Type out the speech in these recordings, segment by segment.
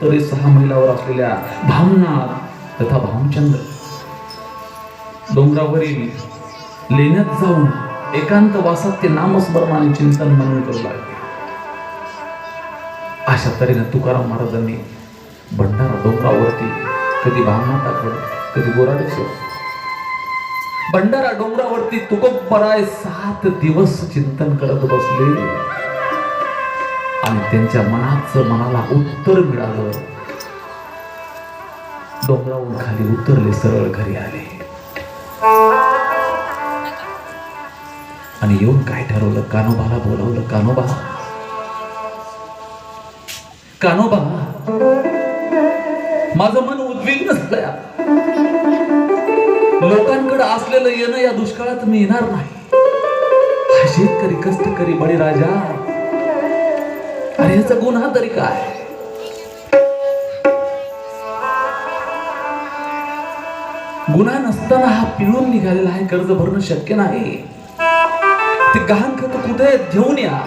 तरी सहा मैलावर असलेल्या भावना तथा भामचंद्र डोंगरावरील लेण्यात जाऊन एकांत वासात ते नामस्मरण आणि चिंतन म्हणून करू लागले. अशा तऱ्हेने तुकाराम महाराजांनी भंडारा डोंगरावरती कधी भावनाटाकडे कधी गोराडेश्वर भंडारा डोंगरावरती तुकोबराय सात दिवस चिंतन करत बसले. आणि त्यांच्या मनाचं मनाला उत्तर मिळालं. डोंगरावरून खाली उतरले सरळ घरी आले. आणि येऊन काय ठरवलं? कानोबाला बोलावलं कानोबा. कानोबा माझं मन उद्विग्न झालंय लोकांकडे असलेलं येणं या दुष्काळात मी येणार नाही. हा शेतकरी कष्टकरी बळीराजा. अरे ह्याचा गुन्हा तरी काय? गुन्हा नसताना हा पिळून निघालेला आहे कर्ज भरणं शक्य नाही. ते गहाण खत कुठे घेऊन या?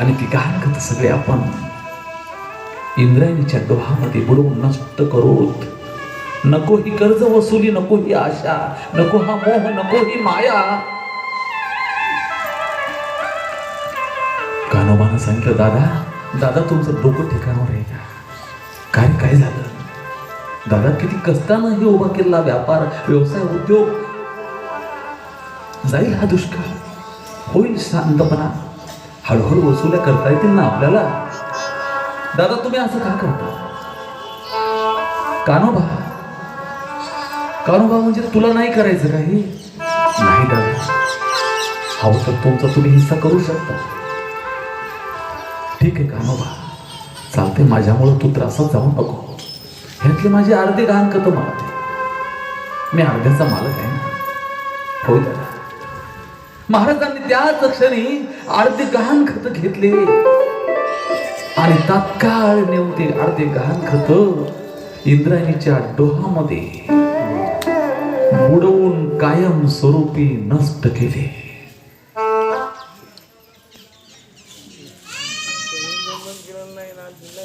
आणि ती गहाण खत सगळे आपण इंद्रायणीच्या डोहामध्ये बुडवून नष्ट करूत. नको ही कर्ज वसुली नको ही आशा नको हा मोह नको ही माया. कानोबानं सांगितलं दादा दादा तुमचं डोकं ठिकाणावर आहे का? काय काय झालं? दादा किती कष्टानं हे उभा केलेला व्यापार व्यवसाय उद्योग. जाईल हा दुष्काळ. होईल शांतपणा. हळूहळू वसुल्या करता येतील ना आपल्याला? दादा तुम्ही असं का करता? कानोबा. कानोबा म्हणजे तुला नाही करायचं काही. नाही दादा. हवं तर तुमचा तुम्ही हिस्सा करू शकता. ठीक आहे कानोबा चालते माझ्यामुळं तू त्रासात जाऊ नको. ह्यातले माझे अर्धे गहाण कत मला दे. मी अर्ध्याचा मालक आहे ना. होय दादा. महाराजांनी त्याच क्षणी अर्धे गहाण खत घेतले. आणि तात्काळ नेमते अर्धे गहाण खत इंद्रायणीच्या डोहामध्ये बुडवून कायम स्वरूपी नष्ट केले. Lane, I'm Jermaine.